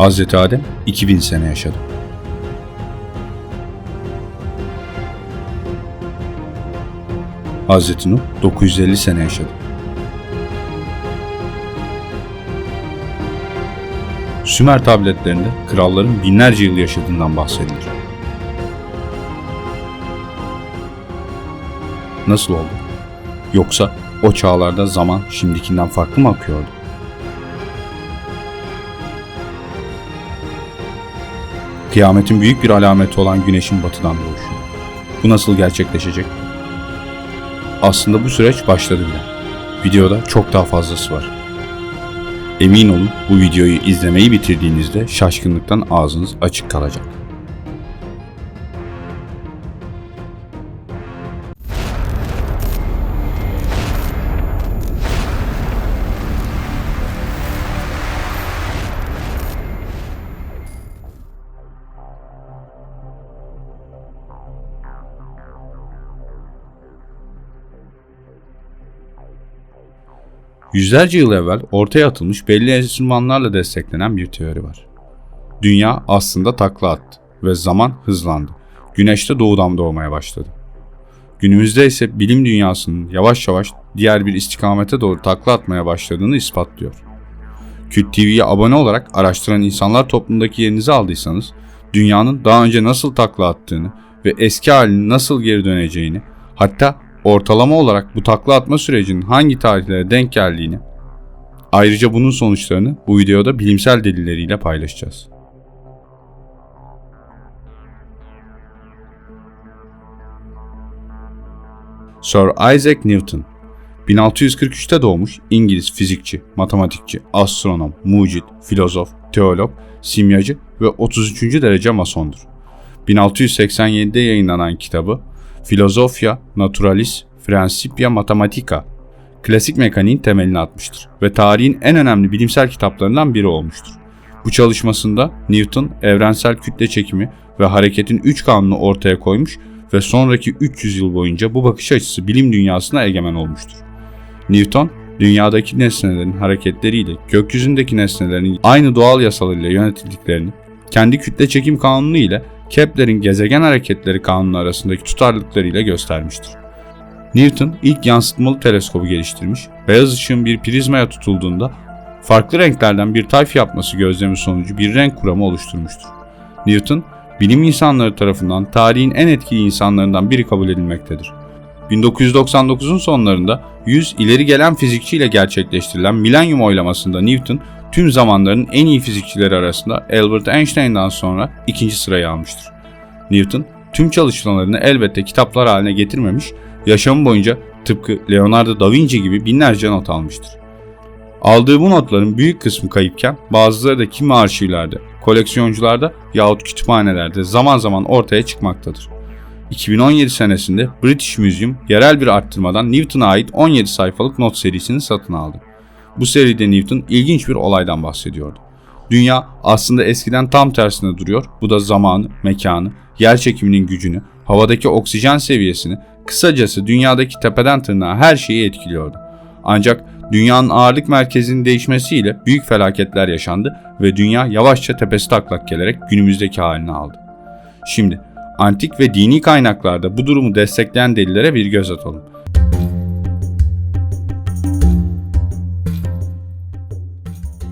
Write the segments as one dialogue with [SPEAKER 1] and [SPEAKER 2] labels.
[SPEAKER 1] Hazreti Adem 2000 sene yaşadı. Hazreti Nuh 950 sene yaşadı. Sümer tabletlerinde kralların binlerce yıl yaşadığından bahsedilir. Nasıl oldu? Yoksa o çağlarda zaman şimdikinden farklı mı akıyordu? Kıyametin büyük bir alameti olan güneşin batıdan doğuşu. Bu nasıl gerçekleşecek? Aslında bu süreç başladı bile. Videoda çok daha fazlası var. Emin olun bu videoyu izlemeyi bitirdiğinizde şaşkınlıktan ağzınız açık kalacak. Yüzlerce yıl evvel ortaya atılmış belli enstrümanlarla desteklenen bir teori var. Dünya aslında takla attı ve zaman hızlandı. Güneş de doğudan doğmaya başladı. Günümüzde ise bilim dünyasının yavaş yavaş diğer bir istikamete doğru takla atmaya başladığını ispatlıyor. Küt TV'ye abone olarak araştıran insanlar toplumundaki yerinizi aldıysanız, dünyanın daha önce nasıl takla attığını ve eski halinin nasıl geri döneceğini, hatta ortalama olarak bu takla atma sürecinin hangi tarihlere denk geldiğini, ayrıca bunun sonuçlarını bu videoda bilimsel delilleriyle paylaşacağız. Sir Isaac Newton 1643'te doğmuş İngiliz fizikçi, matematikçi, astronom, mucit, filozof, teolog, simyacı ve 33. derece masondur. 1687'de yayınlanan kitabı Philosophia Naturalis Principia Mathematica klasik mekaniğin temelini atmıştır ve tarihin en önemli bilimsel kitaplarından biri olmuştur. Bu çalışmasında Newton evrensel kütle çekimi ve hareketin üç kanunu ortaya koymuş ve sonraki 300 yıl boyunca bu bakış açısı bilim dünyasına egemen olmuştur. Newton, dünyadaki nesnelerin hareketleriyle gökyüzündeki nesnelerin aynı doğal yasalarıyla yönetildiklerini, kendi kütle çekim kanunu ile Kepler'in gezegen hareketleri kanunu arasındaki tutarlılıklarıyla göstermiştir. Newton ilk yansıtmalı teleskobu geliştirmiş, beyaz ışığın bir prizmaya tutulduğunda farklı renklerden bir tayf yapması gözlemi sonucu bir renk kuramı oluşturmuştur. Newton, bilim insanları tarafından tarihin en etkili insanlarından biri kabul edilmektedir. 1999'un sonlarında 100 ileri gelen fizikçiyle gerçekleştirilen milenyum oylamasında Newton tüm zamanların en iyi fizikçileri arasında Albert Einstein'dan sonra ikinci sırayı almıştır. Newton tüm çalışmalarını elbette kitaplar haline getirmemiş, yaşamı boyunca tıpkı Leonardo da Vinci gibi binlerce not almıştır. Aldığı bu notların büyük kısmı kayıpken bazıları da kimi arşivlerde, koleksiyoncularda yahut kütüphanelerde zaman zaman ortaya çıkmaktadır. 2017 senesinde British Museum yerel bir arttırmadan Newton'a ait 17 sayfalık not serisini satın aldı. Bu seride Newton ilginç bir olaydan bahsediyordu. Dünya aslında eskiden tam tersine duruyor. Bu da zamanı, mekanı, yer çekiminin gücünü, havadaki oksijen seviyesini, kısacası dünyadaki tepeden tırnağa her şeyi etkiliyordu. Ancak dünyanın ağırlık merkezinin değişmesiyle büyük felaketler yaşandı ve dünya yavaşça tepesi taklak gelerek günümüzdeki halini aldı. Şimdi antik ve dini kaynaklarda bu durumu destekleyen delillere bir göz atalım.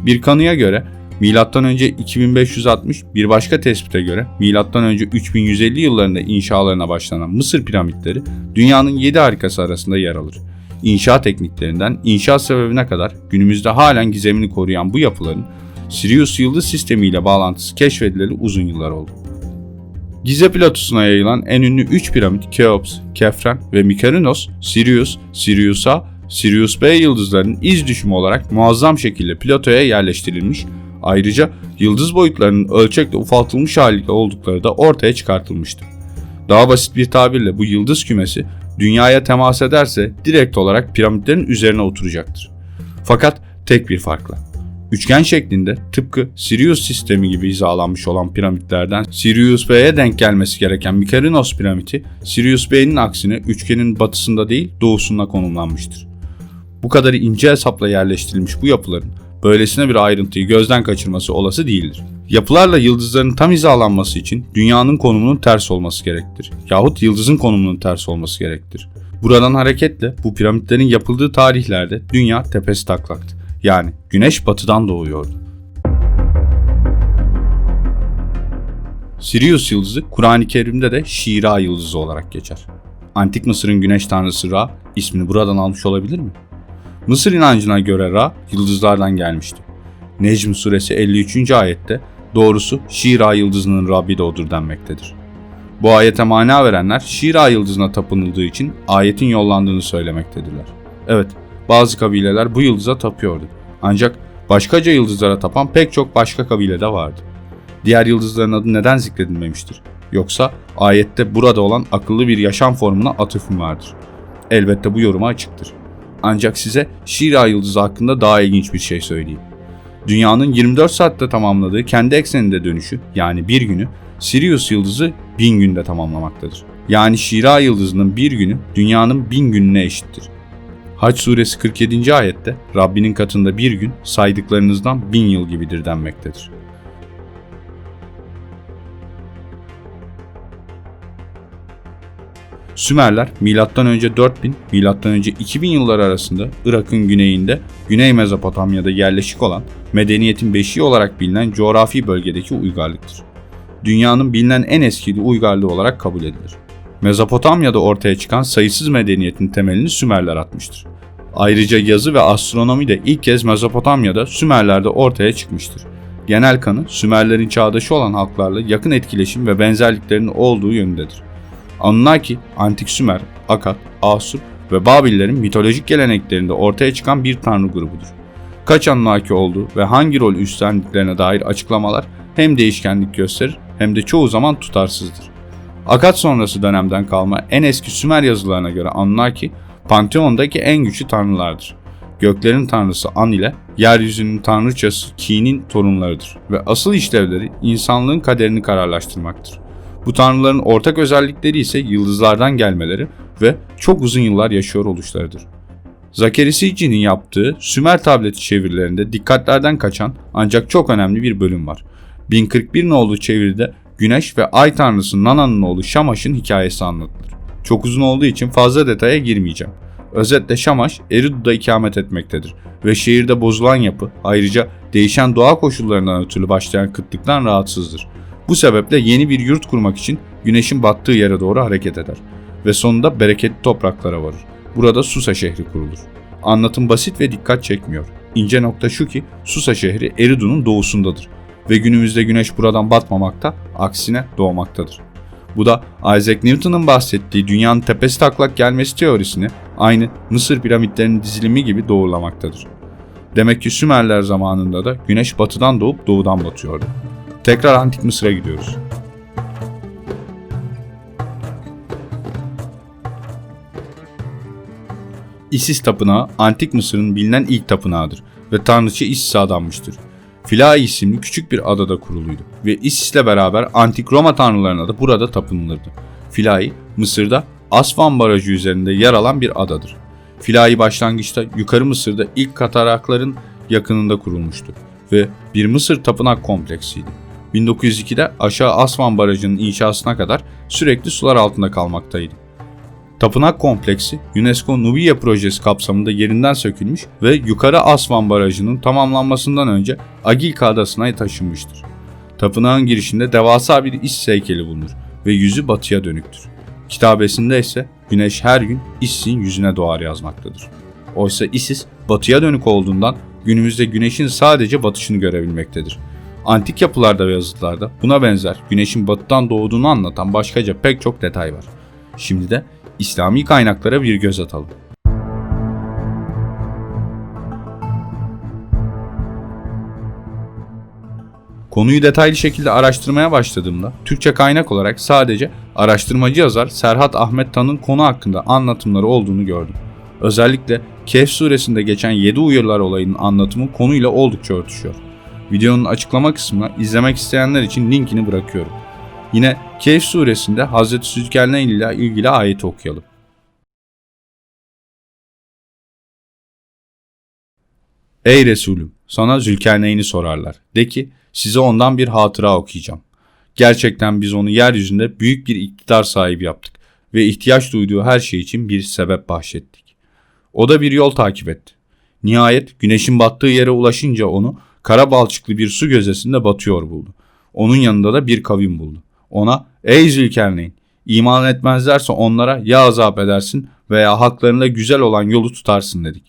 [SPEAKER 1] Bir kanıya göre M.Ö. 2560 bir başka tespite göre M.Ö. 3150 yıllarında inşalarına başlanan Mısır piramitleri dünyanın 7 harikası arasında yer alır. İnşa tekniklerinden inşa sebebine kadar günümüzde halen gizemini koruyan bu yapıların Sirius yıldız sistemiyle bağlantısı keşfedileli uzun yıllar oldu. Gize platosuna yayılan en ünlü 3 piramit Keops, Kefren ve Mykerinos, Sirius, Sirius A, Sirius B yıldızlarının iz düşümü olarak muazzam şekilde platoya yerleştirilmiş, ayrıca yıldız boyutlarının ölçekle ufaltılmış haliyle oldukları da ortaya çıkartılmıştı. Daha basit bir tabirle bu yıldız kümesi dünyaya temas ederse direkt olarak piramitlerin üzerine oturacaktır. Fakat tek bir farkla. Üçgen şeklinde tıpkı Sirius sistemi gibi hizalanmış olan piramitlerden Sirius B'ye denk gelmesi gereken Mykerinos piramidi Sirius B'nin aksine üçgenin batısında değil doğusunda konumlanmıştır. Bu kadar ince hesapla yerleştirilmiş bu yapıların böylesine bir ayrıntıyı gözden kaçırması olası değildir. Yapılarla yıldızların tam hizalanması için dünyanın konumunun ters olması gerektir. Yahut yıldızın konumunun ters olması gerektir. Buradan hareketle bu piramitlerin yapıldığı tarihlerde dünya tepesi taklaktı. Yani güneş batıdan doğuyordu. Sirius yıldızı Kur'an-ı Kerim'de de Şira yıldızı olarak geçer. Antik Mısır'ın güneş tanrısı Ra ismini buradan almış olabilir mi? Mısır inancına göre Ra yıldızlardan gelmişti. Necm suresi 53. ayette doğrusu Şira yıldızının Rabbi de odur denmektedir. Bu ayete mana verenler Şira yıldızına tapınıldığı için ayetin yollandığını söylemektedirler. Evet, bazı kabileler bu yıldıza tapıyordu. Ancak başkaca yıldızlara tapan pek çok başka kabile de vardı. Diğer yıldızların adı neden zikredilmemiştir? Yoksa ayette burada olan akıllı bir yaşam formuna atıf mı vardır? Elbette bu yoruma açıktır. Ancak size Şira yıldızı hakkında daha ilginç bir şey söyleyeyim. Dünyanın 24 saatte tamamladığı kendi ekseninde dönüşü yani bir günü Sirius yıldızı bin günde tamamlamaktadır. Yani Şira yıldızının bir günü dünyanın bin gününe eşittir. Haç suresi 47. ayette Rabbinin katında bir gün saydıklarınızdan bin yıl gibidir denmektedir. Sümerler M.Ö. 4000, M.Ö. 2000 yılları arasında Irak'ın güneyinde Güney Mezopotamya'da yerleşik olan medeniyetin beşiği olarak bilinen coğrafi bölgedeki uygarlıktır. Dünyanın bilinen en eski uygarlığı olarak kabul edilir. Mezopotamya'da ortaya çıkan sayısız medeniyetin temelini Sümerler atmıştır. Ayrıca yazı ve astronomi de ilk kez Mezopotamya'da Sümerler'de ortaya çıkmıştır. Genel kanı Sümerlerin çağdaşı olan halklarla yakın etkileşim ve benzerliklerinin olduğu yönündedir. Anunnaki, Antik Sümer, Akat, Asur ve Babillerin mitolojik geleneklerinde ortaya çıkan bir tanrı grubudur. Kaç Anunnaki olduğu ve hangi rol üstlendiklerine dair açıklamalar hem değişkenlik gösterir hem de çoğu zaman tutarsızdır. Akat sonrası dönemden kalma en eski Sümer yazılarına göre Anunnaki, Panteon'daki en güçlü tanrılardır. Göklerin tanrısı An ile yeryüzünün tanrıçası Ki'nin torunlarıdır ve asıl işlevleri insanlığın kaderini kararlaştırmaktır. Bu tanrıların ortak özellikleri ise yıldızlardan gelmeleri ve çok uzun yıllar yaşıyor oluşlarıdır. Zakeri Sitchin'in yaptığı Sümer tableti çevirilerinde dikkatlerden kaçan ancak çok önemli bir bölüm var. 1041 nolu çeviride Güneş ve Ay tanrısı Nana'nın oğlu Şamaş'ın hikayesi anlatılır. Çok uzun olduğu için fazla detaya girmeyeceğim. Özetle Şamaş, Eridu'da ikamet etmektedir ve şehirde bozulan yapı ayrıca değişen doğa koşullarından ötürü başlayan kıtlıktan rahatsızdır. Bu sebeple yeni bir yurt kurmak için güneşin battığı yere doğru hareket eder ve sonunda bereketli topraklara varır. Burada Susa şehri kurulur. Anlatım basit ve dikkat çekmiyor. İnce nokta şu ki Susa şehri Eridu'nun doğusundadır ve günümüzde güneş buradan batmamakta, aksine doğmaktadır. Bu da Isaac Newton'un bahsettiği dünyanın tepesi taklak gelmesi teorisini aynı Mısır piramitlerinin dizilimi gibi doğrulamaktadır. Demek ki Sümerler zamanında da güneş batıdan doğup doğudan batıyordu. Tekrar Antik Mısır'a gidiyoruz. Isis tapınağı Antik Mısır'ın bilinen ilk tapınağıdır ve tanrıçı Isis'e adanmıştır. Philae isimli küçük bir adada kuruluydu ve Isis'le beraber Antik Roma tanrılarına da burada tapınılırdı. Philae, Mısır'da Asvan Barajı üzerinde yer alan bir adadır. Philae başlangıçta Yukarı Mısır'da ilk katarakların yakınında kurulmuştu ve bir Mısır tapınak kompleksiydi. 1902'de aşağı Asvan Barajı'nın inşasına kadar sürekli sular altında kalmaktaydı. Tapınak kompleksi UNESCO Nubia projesi kapsamında yerinden sökülmüş ve yukarı Asvan Barajı'nın tamamlanmasından önce Agilka Adası'na taşınmıştır. Tapınağın girişinde devasa bir is heykeli bulunur ve yüzü batıya dönüktür. Kitabesinde ise güneş her gün Isis'in yüzüne doğar yazmaktadır. Oysa Isis batıya dönük olduğundan günümüzde güneşin sadece batışını görebilmektedir. Antik yapılarda ve yazıtlarda buna benzer güneşin batıdan doğduğunu anlatan başkaca pek çok detay var. Şimdi de İslami kaynaklara bir göz atalım. Konuyu detaylı şekilde araştırmaya başladığımda Türkçe kaynak olarak sadece araştırmacı yazar Serhat Ahmet Tan'ın konu hakkında anlatımları olduğunu gördüm. Özellikle Kehf suresinde geçen 7 uyarılar olayının anlatımı konuyla oldukça örtüşüyor. Videonun açıklama kısmına izlemek isteyenler için linkini bırakıyorum. Yine Kehf suresinde Hazreti Zülkerneyn ile ilgili ayeti okuyalım. Ey Resulüm! Sana Zülkerneyn'i sorarlar. De ki, Size ondan bir hatıra okuyacağım. Gerçekten biz onu yeryüzünde büyük bir iktidar sahibi yaptık ve ihtiyaç duyduğu her şey için bir sebep bahşettik. O da bir yol takip etti. Nihayet güneşin battığı yere ulaşınca onu kara balçıklı bir su gözesinde batıyor buldu. Onun yanında da bir kavim buldu. Ona ey Zülkerneyn iman etmezlerse onlara ya azap edersin veya haklarında güzel olan yolu tutarsın dedik.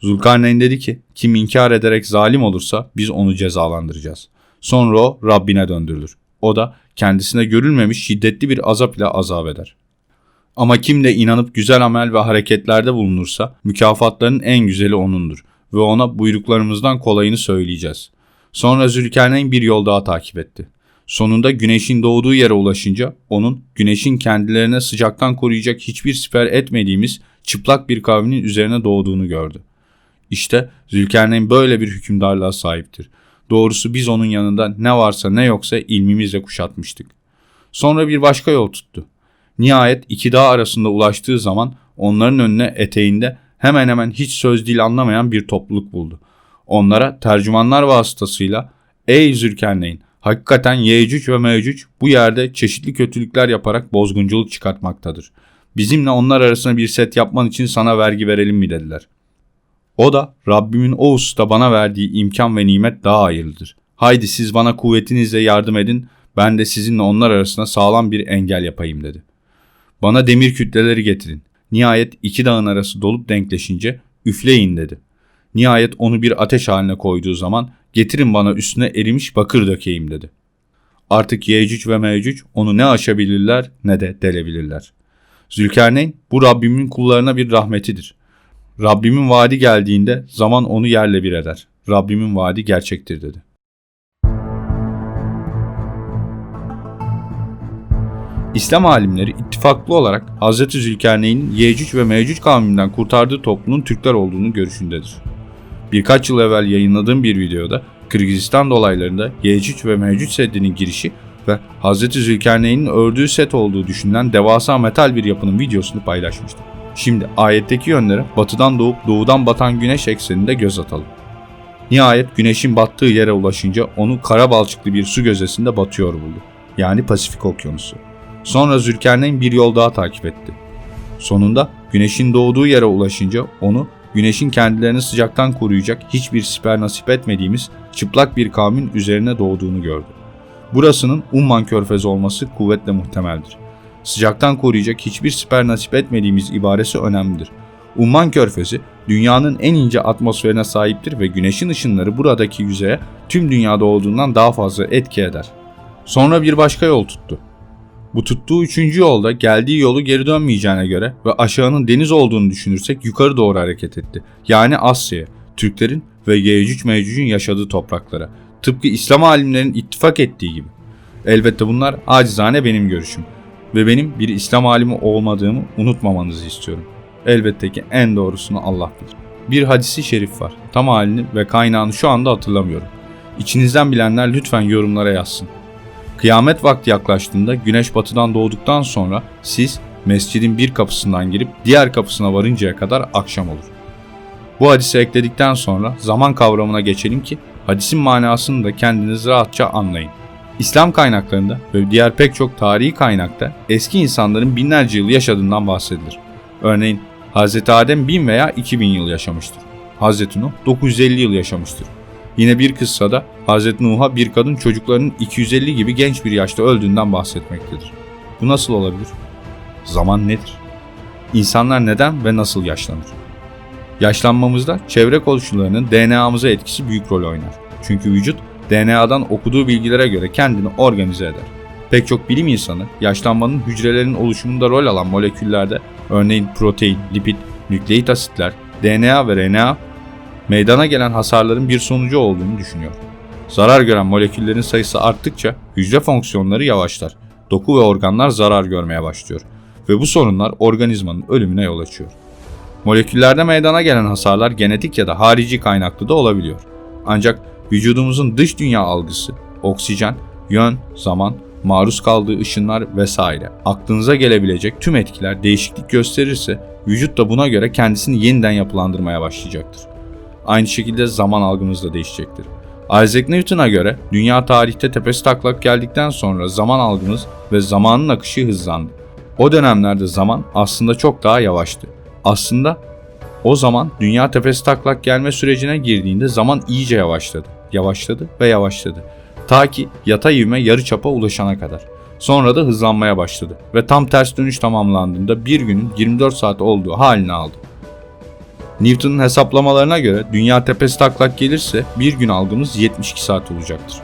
[SPEAKER 1] Zulkarneyn dedi ki kim inkar ederek zalim olursa biz onu cezalandıracağız. Sonra o Rabbine döndürülür. O da kendisine görülmemiş şiddetli bir azap ile azap eder. Ama kim de inanıp güzel amel ve hareketlerde bulunursa mükafatların en güzeli onundur ve ona buyruklarımızdan kolayını söyleyeceğiz. Sonra Zülkarneyn bir yol daha takip etti. Sonunda güneşin doğduğu yere ulaşınca onun güneşin kendilerine sıcaktan koruyacak hiçbir siper etmediğimiz çıplak bir kavminin üzerine doğduğunu gördü. İşte Zülkarneyn böyle bir hükümdarlığa sahiptir. Doğrusu biz onun yanında ne varsa ne yoksa ilmimizle kuşatmıştık. Sonra bir başka yol tuttu. Nihayet iki dağ arasında ulaştığı zaman onların önüne eteğinde hemen hemen hiç söz dil anlamayan bir topluluk buldu. Onlara tercümanlar vasıtasıyla ''Ey Zülkerneyn, hakikaten Yecüc ve Mecüc bu yerde çeşitli kötülükler yaparak bozgunculuk çıkartmaktadır. Bizimle onlar arasında bir set yapman için sana vergi verelim mi?'' dediler. O da Rabbimin o usta bana verdiği imkan ve nimet daha hayırlıdır. Haydi siz bana kuvvetinizle yardım edin, ben de sizinle onlar arasında sağlam bir engel yapayım dedi. Bana demir kütleleri getirin. Nihayet iki dağın arası dolup denkleşince üfleyin dedi. Nihayet onu bir ateş haline koyduğu zaman getirin bana üstüne erimiş bakır dökeyim dedi. Artık Yecüc ve Mecüc onu ne aşabilirler ne de delebilirler. Zülkarneyn bu Rabbimin kullarına bir rahmetidir. Rabbimin vaadi geldiğinde zaman onu yerle bir eder. Rabbimin vaadi gerçektir dedi. İslam alimleri ittifaklı olarak Hz. Zülkarneyn'in Yecüc ve Mecüc kavminden kurtardığı toplumun Türkler olduğunu görüşündedir. Birkaç yıl evvel yayınladığım bir videoda Kırgızistan dolaylarında Yecüc ve Mecüc Seddi'nin girişi ve Hz. Zülkarneyn'in ördüğü set olduğu düşünülen devasa metal bir yapının videosunu paylaşmıştım. Şimdi ayetteki yönlere batıdan doğup doğudan batan güneş ekseninde göz atalım. Nihayet güneşin battığı yere ulaşınca onu kara balçıklı bir su gözesinde batıyor buldu. Yani Pasifik Okyanusu. Sonra Zülkarneyn bir yol daha takip etti. Sonunda güneşin doğduğu yere ulaşınca onu güneşin kendilerini sıcaktan koruyacak hiçbir siper nasip etmediğimiz çıplak bir kavmin üzerine doğduğunu gördü. Burasının Umman körfezi olması kuvvetle muhtemeldir. Sıcaktan koruyacak hiçbir siper nasip etmediğimiz ibaresi önemlidir. Umman körfezi dünyanın en ince atmosferine sahiptir ve güneşin ışınları buradaki yüzeye tüm dünyada olduğundan daha fazla etki eder. Sonra bir başka yol tuttu. Bu tuttuğu üçüncü yolda geldiği yolu geri dönmeyeceğine göre ve aşağının deniz olduğunu düşünürsek yukarı doğru hareket etti. Yani Asya'ya, Türklerin ve Yecüc Mecüc'ün yaşadığı topraklara. Tıpkı İslam alimlerinin ittifak ettiği gibi. Elbette bunlar acizane benim görüşüm ve benim bir İslam alimi olmadığımı unutmamanızı istiyorum. Elbette ki en doğrusunu Allah bilir. Bir hadisi şerif var. Tam halini ve kaynağını şu anda hatırlamıyorum. İçinizden bilenler lütfen yorumlara yazsın. Kıyamet vakti yaklaştığında güneş batıdan doğduktan sonra siz mescidin bir kapısından girip diğer kapısına varıncaya kadar akşam olur. Bu hadise ekledikten sonra zaman kavramına geçelim ki hadisin manasını da kendiniz rahatça anlayın. İslam kaynaklarında ve diğer pek çok tarihi kaynakta eski insanların binlerce yıl yaşadığından bahsedilir. Örneğin Hz. Adem 1000 veya 2000 yıl yaşamıştır. Hz. Nuh 950 yıl yaşamıştır. Yine bir kıssada Hz. Nuh'a bir kadın çocuklarının 250 gibi genç bir yaşta öldüğünden bahsetmektedir. Bu nasıl olabilir? Zaman nedir? İnsanlar neden ve nasıl yaşlanır? Yaşlanmamızda çevre koşullarının DNA'mıza etkisi büyük rol oynar. Çünkü vücut DNA'dan okuduğu bilgilere göre kendini organize eder. Pek çok bilim insanı yaşlanmanın hücrelerin oluşumunda rol alan moleküllerde örneğin protein, lipid, nükleik asitler, DNA ve RNA meydana gelen hasarların bir sonucu olduğunu düşünüyor. Zarar gören moleküllerin sayısı arttıkça hücre fonksiyonları yavaşlar. Doku ve organlar zarar görmeye başlıyor ve bu sorunlar organizmanın ölümüne yol açıyor. Moleküllerde meydana gelen hasarlar genetik ya da harici kaynaklı da olabiliyor. Ancak vücudumuzun dış dünya algısı, oksijen, yön, zaman, maruz kaldığı ışınlar vesaire aklınıza gelebilecek tüm etkiler değişiklik gösterirse vücut da buna göre kendisini yeniden yapılandırmaya başlayacaktır. Aynı şekilde zaman algımız da değişecektir. Isaac Newton'a göre dünya tarihte tepesi taklak geldikten sonra zaman algımız ve zamanın akışı hızlandı. O dönemlerde zaman aslında çok daha yavaştı. Aslında o zaman dünya tepesi taklak gelme sürecine girdiğinde zaman iyice yavaşladı. Yavaşladı ve yavaşladı. Ta ki yatay ivme yarıçapa ulaşana kadar. Sonra da hızlanmaya başladı ve tam ters dönüş tamamlandığında bir günün 24 saat olduğu halini aldı. Newton'un hesaplamalarına göre dünya tepesi taklak gelirse bir gün algımız 72 saat olacaktır.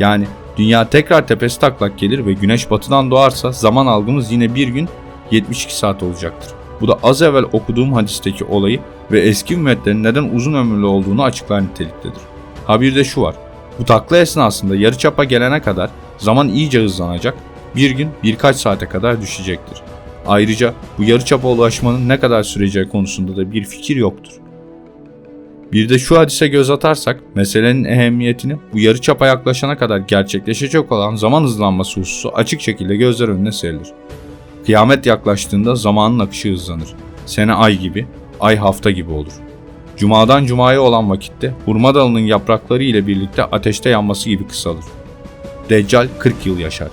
[SPEAKER 1] Yani dünya tekrar tepesi taklak gelir ve güneş batıdan doğarsa zaman algımız yine bir gün 72 saat olacaktır. Bu da az evvel okuduğum hadisteki olayı ve eski ümmetlerin neden uzun ömürlü olduğunu açıklar niteliktedir. Ha de şu var. Bu takla esnasında yarıçapa gelene kadar zaman iyice hızlanacak, bir gün birkaç saate kadar düşecektir. Ayrıca bu yarıçapa ulaşmanın ne kadar süreceği konusunda da bir fikir yoktur. Bir de şu hadise göz atarsak meselenin ehemmiyetini bu yarıçapa yaklaşana kadar gerçekleşecek olan zaman hızlanması hususu açık şekilde gözler önüne serilir. Kıyamet yaklaştığında zamanın akışı hızlanır. Sene ay gibi, ay hafta gibi olur. Cumadan cumaya olan vakitte hurma dalının yaprakları ile birlikte ateşte yanması gibi kısalır. Deccal 40 yıl yaşar.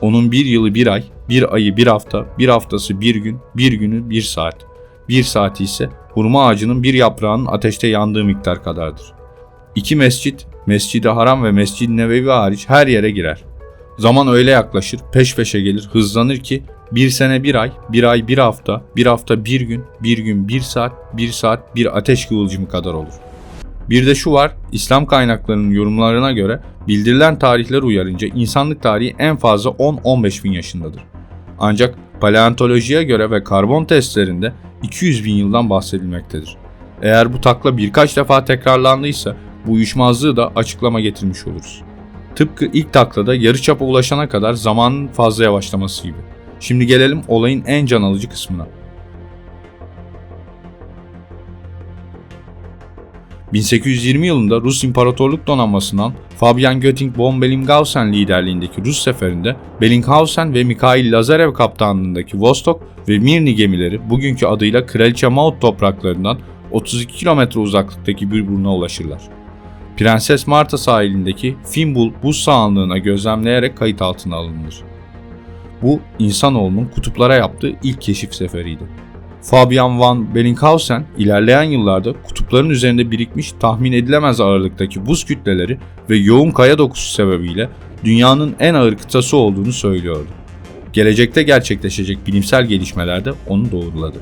[SPEAKER 1] Onun bir yılı bir ay, bir ayı bir hafta, bir haftası bir gün, bir günü bir saat. Bir saati ise hurma ağacının bir yaprağının ateşte yandığı miktar kadardır. İki mescit, Mescid-i Haram ve Mescid-i Nebevi hariç her yere girer. Zaman öyle yaklaşır, peş peşe gelir, hızlanır ki bir sene bir ay, bir ay bir hafta, bir hafta bir gün, bir gün bir saat, bir saat bir ateş kıvılcımı kadar olur. Bir de şu var, İslam kaynaklarının yorumlarına göre bildirilen tarihler uyarınca insanlık tarihi en fazla 10-15 bin yaşındadır. Ancak paleontolojiye göre ve karbon testlerinde 200 bin yıldan bahsedilmektedir. Eğer bu takla birkaç defa tekrarlandıysa bu uyuşmazlığı da açıklama getirmiş oluruz. Tıpkı ilk taklada yarıçapa ulaşana kadar zamanın fazla yavaşlaması gibi. Şimdi gelelim olayın en can alıcı kısmına. 1820 yılında Rus İmparatorluk Donanması'ndan Fabian Göttingen von Bellinghausen liderliğindeki Rus seferinde Bellinghausen ve Mikhail Lazarev kaptanlığındaki Vostok ve Mirny gemileri bugünkü adıyla Kraliçe Maud topraklarından 32 kilometre uzaklıktaki bir buruna ulaşırlar. Prenses Marta sahilindeki Fimbul buz sahanlığına gözlemleyerek kayıt altına alınır. Bu insanoğlunun kutuplara yaptığı ilk keşif seferiydi. Fabian van Bellinghausen ilerleyen yıllarda kutupların üzerinde birikmiş tahmin edilemez ağırlıktaki buz kütleleri ve yoğun kaya dokusu sebebiyle dünyanın en ağır kıtası olduğunu söylüyordu. Gelecekte gerçekleşecek bilimsel gelişmeler de onu doğruladı.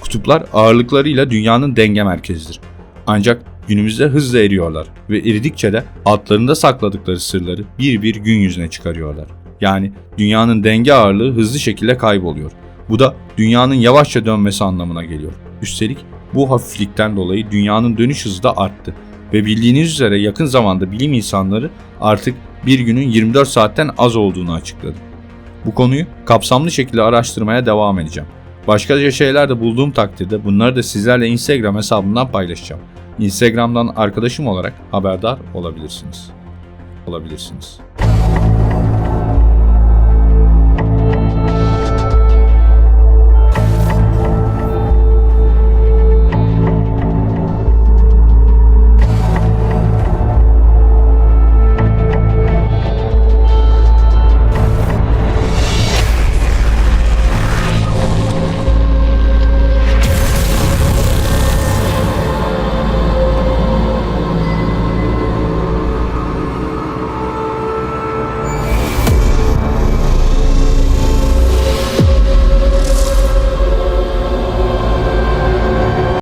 [SPEAKER 1] Kutuplar ağırlıklarıyla dünyanın denge merkezidir. Ancak günümüzde hızla eriyorlar ve eridikçe de altlarında sakladıkları sırları bir bir gün yüzüne çıkarıyorlar. Yani dünyanın denge ağırlığı hızlı şekilde kayboluyor. Bu da dünyanın yavaşça dönmesi anlamına geliyor. Üstelik bu hafiflikten dolayı dünyanın dönüş hızı da arttı. Ve bildiğiniz üzere yakın zamanda bilim insanları artık bir günün 24 saatten az olduğunu açıkladı. Bu konuyu kapsamlı şekilde araştırmaya devam edeceğim. Başkaca şeyler de bulduğum takdirde bunları da sizlerle Instagram hesabımdan paylaşacağım. Instagram'dan arkadaşım olarak haberdar olabilirsiniz. Olabilirsiniz.